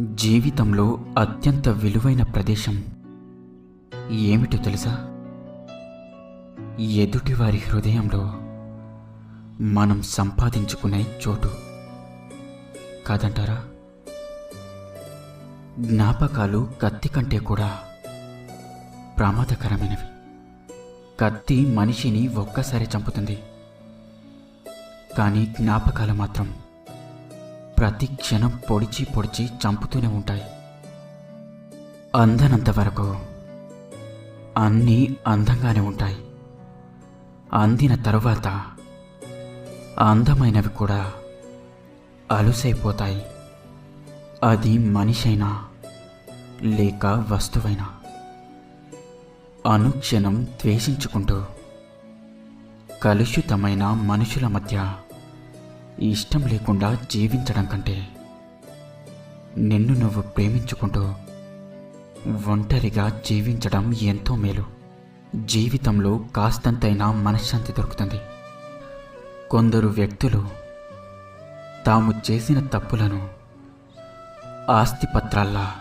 జీవితంలో అత్యంత విలువైన ప్రదేశం ఏమిటో తెలుసా? ఎదుటివారి హృదయంలో మనం సంపాదించుకునే చోటు. కాదంటారా? జ్ఞాపకాలు కత్తి కంటే కూడా ప్రమాదకరమైనవి. కత్తి మనిషిని ఒక్కసారి చంపుతుంది. కానీ జ్ఞాపకాలు మాత్రం ప్రతి క్షణం పొడిచి పొడిచి చంపుతూనే ఉంటాయి. అందనంత వరకు అన్నీ అందంగానే ఉంటాయి. అందిన తరువాత అందమైనవి కూడా అలుసైపోతాయి. అది మనిషైనా లేక వస్తువైనా. అనుక్షణం ద్వేషించుకుంటూ కలుషితమైన మనుషుల మధ్య ఇష్టం లేకుండా జీవించడం కంటే నిన్ను నువ్వు ప్రేమించుకుంటూ ఒంటరిగా జీవించడం ఎంతో మేలు. జీవితంలో కాస్తంతైనా మనశ్శాంతి దొరుకుతుంది. కొందరు వ్యక్తులు తాము చేసిన తప్పులను ఆస్తిపత్రాల్లా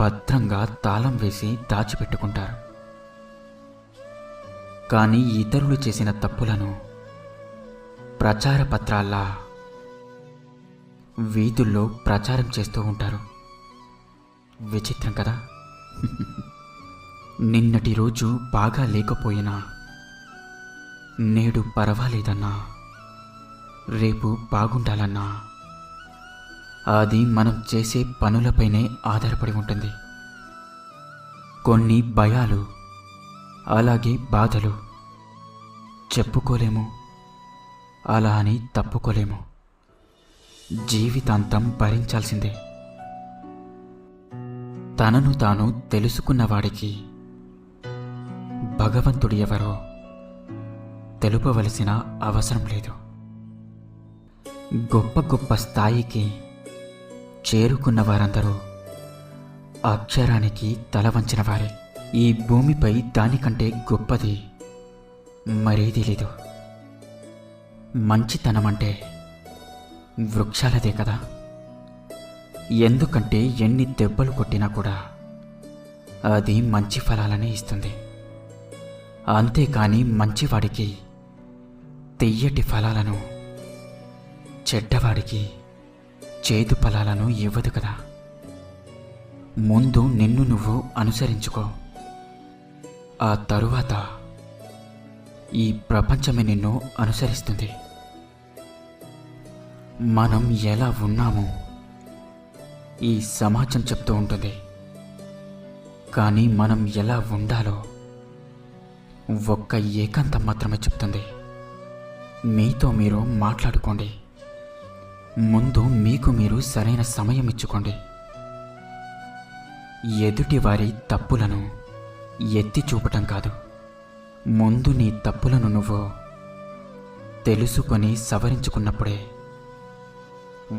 భద్రంగా తాళం వేసి దాచిపెట్టుకుంటారు. కానీ ఇతరులు చేసిన తప్పులను ప్రచార పత్రాల్లా వీధుల్లో ప్రచారం చేస్తూ ఉంటారు. విచిత్రం కదా. నిన్నటి రోజు బాగా లేకపోయినా నేడు పర్వాలేదన్నా. రేపు బాగుండాలన్నా. అది మనం చేసే పనులపైనే ఆధారపడి ఉంటుంది. కొన్ని భయాలు అలాగే బాధలు చెప్పుకోలేము. అలా అని తప్పుకోలేము. జీవితాంతం భరించాల్సిందే. తనను తాను తెలుసుకున్నవాడికి భగవంతుడు ఎవరో తెలుపవలసిన అవసరం లేదు. గొప్ప గొప్ప స్థాయికి చేరుకున్న వారందరూ అక్షరానికి తల వంచిన వారే. ఈ భూమిపై దానికంటే గొప్పది మరేదీ లేదు. మంచితనం అంటే వృక్షాలదే కదా. ఎందుకంటే ఎన్ని దెబ్బలు కొట్టినా కూడా అది మంచి ఫలాలనే ఇస్తుంది. అంతేకాని మంచివాడికి తెయ్యటి ఫలాలను చెడ్డవాడికి చేదు ఫలాలను ఇవ్వదు కదా. ముందు నిన్ను నువ్వు అనుసరించుకో. ఆ తరువాత ఈ ప్రపంచమే నిన్ను అనుసరిస్తుంది. మనం ఎలా ఉన్నామో ఈ సమాజం చెప్తూ ఉంటుంది. కానీ మనం ఎలా ఉండాలో ఒక్క ఏకాంతం మాత్రమే చెప్తుంది. మీతో మీరు మాట్లాడుకోండి. ముందు మీకు మీరు సరైన సమయం ఇచ్చుకోండి. ఎదుటి వారి తప్పులను ఎత్తి చూపటం కాదు. ముందు నీ తప్పులను నువ్వు తెలుసుకొని సవరించుకున్నప్పుడే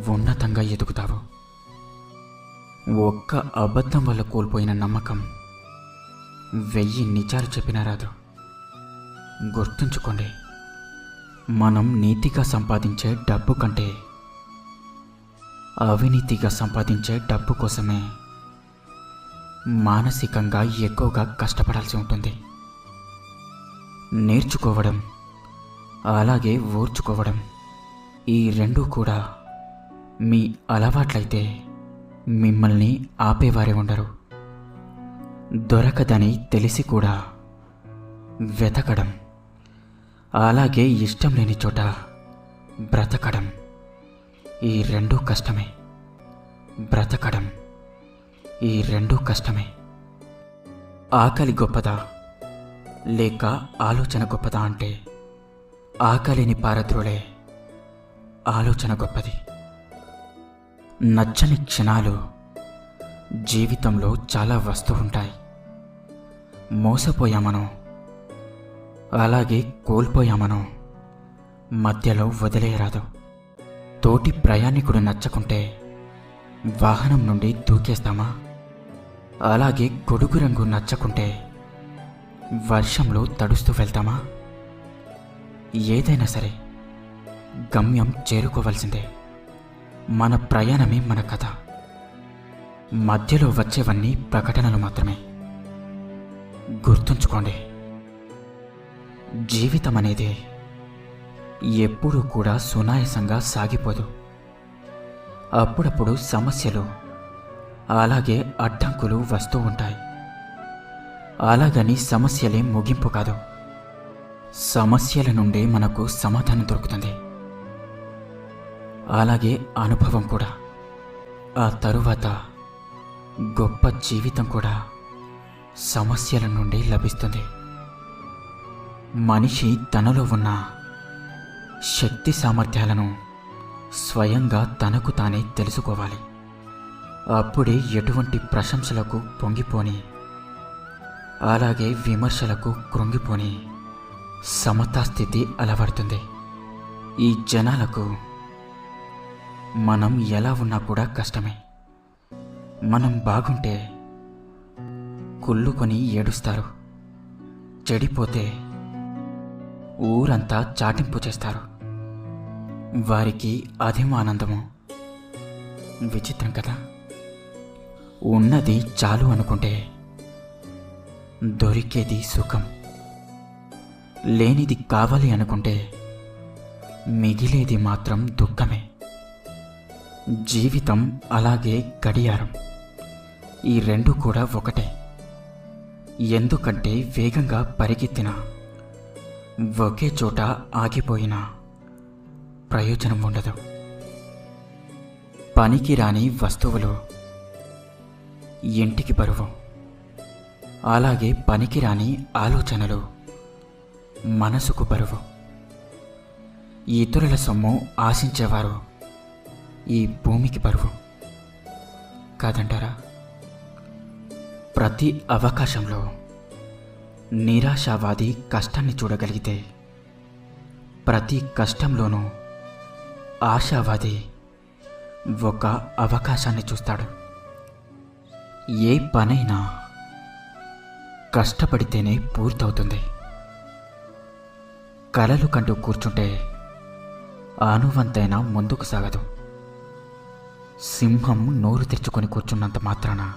ఉన్నతంగా ఎదుగుతావు. ఒక్క అబద్ధం వల్ల కోల్పోయిన నమ్మకం వెయ్యి నిజాలు చెప్పినా రాదు. గుర్తుంచుకోండి మనం నీతిగా సంపాదించే డబ్బు కంటే అవినీతిగా సంపాదించే డబ్బు కోసమే మానసికంగా ఎక్కువగా కష్టపడాల్సి ఉంటుంది. నేర్చుకోవడం అలాగే ఓర్చుకోవడం ఈ రెండు కూడా మీ అలవాట్లయితే మిమ్మల్ని ఆపేవారే ఉండరు. దొరకదని తెలిసి కూడా వెతకడం అలాగే ఇష్టం లేని చోట బ్రతకడం ఈ రెండూ కష్టమే. బ్రతకడం ఈ రెండూ కష్టమే. ఆకలి గొప్పదా? లేక ఆలోచన గొప్పదా అంటే? ఆకలిని పారద్రోలే. ఆలోచన గొప్పది. నచ్చని క్షణాలు జీవితంలో చాలా వస్తూ ఉంటాయి. మోసపోయామనో అలాగే కోల్పోయామనో మధ్యలో వదిలేయరాదు. తోటి ప్రయాణికుడు నచ్చకుంటే వాహనం నుండి దూకేస్తామా? అలాగే గొడుగు రంగు నచ్చకుంటే వర్షంలో తడుస్తూ వెళ్తామా? ఏదైనా సరే గమ్యం చేరుకోవాల్సిందే. మన ప్రయాణమే మన కథ. మధ్యలో వచ్చేవన్నీ ప్రకటనలు మాత్రమే. గుర్తుంచుకోండి జీవితం అనేది ఎప్పుడూ కూడా సునాయసంగా సాగిపోదు. అప్పుడప్పుడు సమస్యలు అలాగే అడ్డంకులు వస్తూ ఉంటాయి. అలాగని సమస్యలే ముగింపు కాదు. సమస్యల నుండి మనకు సమాధానం దొరుకుతుంది. అలాగే అనుభవం కూడా. ఆ తరువాత గొప్ప జీవితం కూడా సమస్యల నుండి లభిస్తుంది. మనిషి తనలో ఉన్న శక్తి సామర్థ్యాలను స్వయంగా తనకు తానే తెలుసుకోవాలి. అప్పుడే ఎటువంటి ప్రశంసలకు పొంగిపోని అలాగే విమర్శలకు కృంగిపోని సమతాస్థితి అలవడుతుంది. ఈ జనాలకు మనం ఎలా ఉన్నా కూడా కష్టమే. మనం బాగుంటే కుళ్ళుకొని ఏడుస్తారు. చెడిపోతే ఊరంతా చాటింపు చేస్తారు. వారికి అధిమానందము ఆనందము విచిత్రం కదా. ఉన్నది చాలు అనుకుంటే దొరికేది సుఖం. లేనిది కావాలి అనుకుంటే మిగిలేది మాత్రం దుఃఖమే. జీవితం అలాగే గడియారం. ఈ రెండు కూడా ఒకటే. ఎందుకంటే వేగంగా పరిగెత్తిన ఒకే చోట ఆగిపోయినా ప్రయోజనం ఉండదు. పనికి రాని వస్తువులు ఇంటికి బరువు. అలాగే పనికిరాని ఆలోచనలు మనసుకు బరువు. ఇతరుల సొమ్ము ఆశించేవారు ఈ భూమికి బరువు. కాదంటారా? ప్రతి అవకాశంలో నిరాశావాది కష్టాన్ని చూడగలిగితే ప్రతి కష్టంలోనూ ఆశావాది ఒక అవకాశాన్ని చూస్తాడు. ఏ పనైనా కష్టపడితేనే పూర్తవుతుంది. కలలు కంటూ కూర్చుంటే ఆనువంతైనా ముందుకు సాగదు. సింహం నోరు తెరుచుకొని కూర్చున్నంత మాత్రాన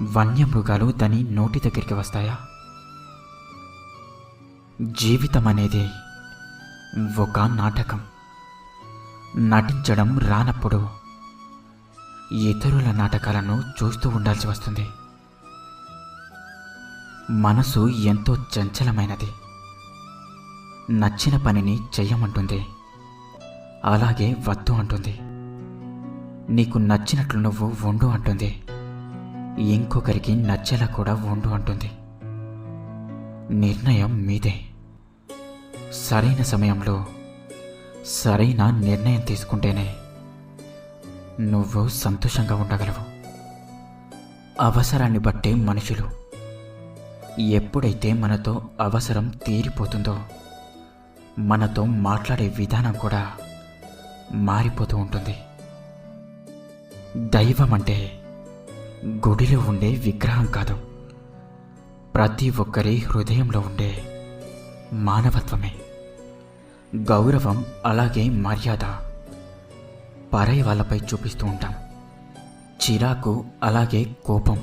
వన్యమృగాలు దాని నోటి దగ్గరికి వస్తాయా? జీవితం అనేది ఒక నాటకం. నటించడం రానప్పుడు ఇతరుల నాటకాలను చూస్తూ ఉండాల్సి వస్తుంది. మనసు ఎంతో చంచలమైనది. నచ్చిన పనిని చెయ్యమంటుంది. అలాగే వద్దు అంటుంది. నీకు నచ్చినట్లు నువ్వు వండు అంటుంది. ఇంకొకరికి నచ్చేలా కూడా వండు అంటుంది. నిర్ణయం మీదే. సరైన సమయంలో సరైన నిర్ణయం తీసుకుంటేనే నువ్వు సంతోషంగా ఉండగలవు. అవసరాన్ని బట్టే మనుషులు ఎప్పుడైతే మనతో అవసరం తీరిపోతుందో మనతో మాట్లాడే విధానం కూడా మారిపోతూ ఉంటుంది. దైవం అంటే గుడిలో ఉండే విగ్రహం కాదు. ప్రతి ఒక్కరి హృదయంలో ఉండే మానవత్వమే. గౌరవం అలాగే మర్యాద పరై వాళ్ళపై చూపిస్తూ ఉంటాం. చిరాకు అలాగే కోపం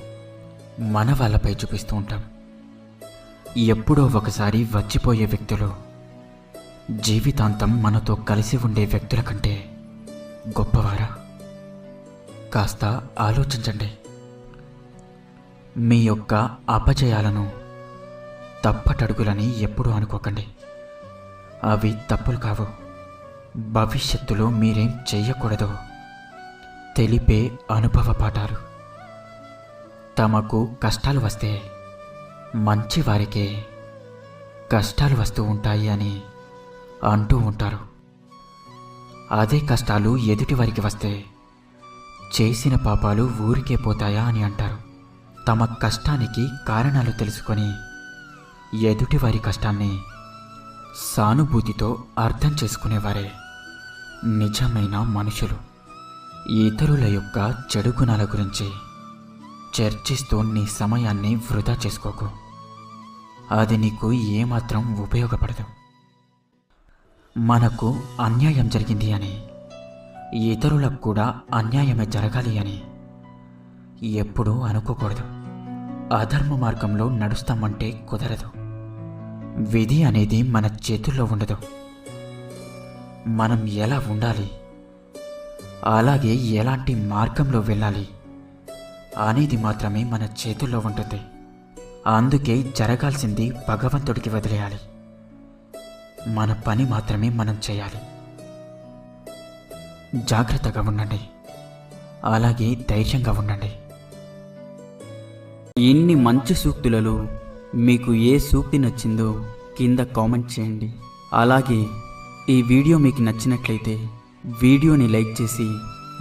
మన వాళ్ళపై చూపిస్తూ ఉంటాం. ఎప్పుడో ఒకసారి వచ్చిపోయే వ్యక్తులు. జీవితాంతం మనతో కలిసి ఉండే వ్యక్తుల కంటే గొప్పవారా? కాస్త ఆలోచించండి. మీ యొక్క అపజయాలను తప్పటడుగులని ఎప్పుడూ అనుకోకండి. అవి తప్పులు కావు. భవిష్యత్తులో మీరేం చెయ్యకూడదో. తెలిపే అనుభవ పాఠాలు తమకు కష్టాలు వస్తే మంచి వారికే కష్టాలు వస్తూ ఉంటాయి అని అంటూ ఉంటారు. అదే కష్టాలు ఎదుటి వారికి వస్తే చేసిన పాపాలు ఊరికే పోతాయా అని అంటారు. తమ కష్టానికి కారణాలు తెలుసుకొని ఎదుటివారి కష్టాన్ని సానుభూతితో అర్థం చేసుకునేవారే నిజమైన మనుషులు. ఇతరుల యొక్క చెడు గుణాల గురించి చర్చిస్తూ నీ సమయాన్ని వృధా చేసుకోకు. అది నీకు ఏమాత్రం ఉపయోగపడదు. మనకు అన్యాయం జరిగింది అని ఇతరులకు కూడా అన్యాయమే జరగాలి అని ఎప్పుడూ అనుకోకూడదు. అధర్మ మార్గంలో నడుస్తామంటే కుదరదు. విధి అనేది మన చేతుల్లో ఉండదు. మనం ఎలా ఉండాలి? అలాగే ఎలాంటి మార్గంలో వెళ్ళాలి? అనేది మాత్రమే మన చేతుల్లో ఉంటుంది. అందుకే జరగాల్సింది భగవంతుడికి వదిలేయాలి. మన పని మాత్రమే మనం చేయాలి. జాగ్రత్తగా ఉండండి. అలాగే ధైర్యంగా ఉండండి. ఇన్ని మంచి సూక్తులలో మీకు ఏ సూక్తి నచ్చిందో కింద కామెంట్ చేయండి. అలాగే ఈ వీడియో మీకు నచ్చినట్లయితే వీడియోని లైక్ చేసి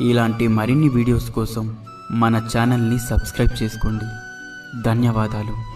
ఇలాంటి మరిన్ని వీడియోస్ కోసం మన ఛానల్ని సబ్స్క్రైబ్ చేసుకోండి. ధన్యవాదాలు.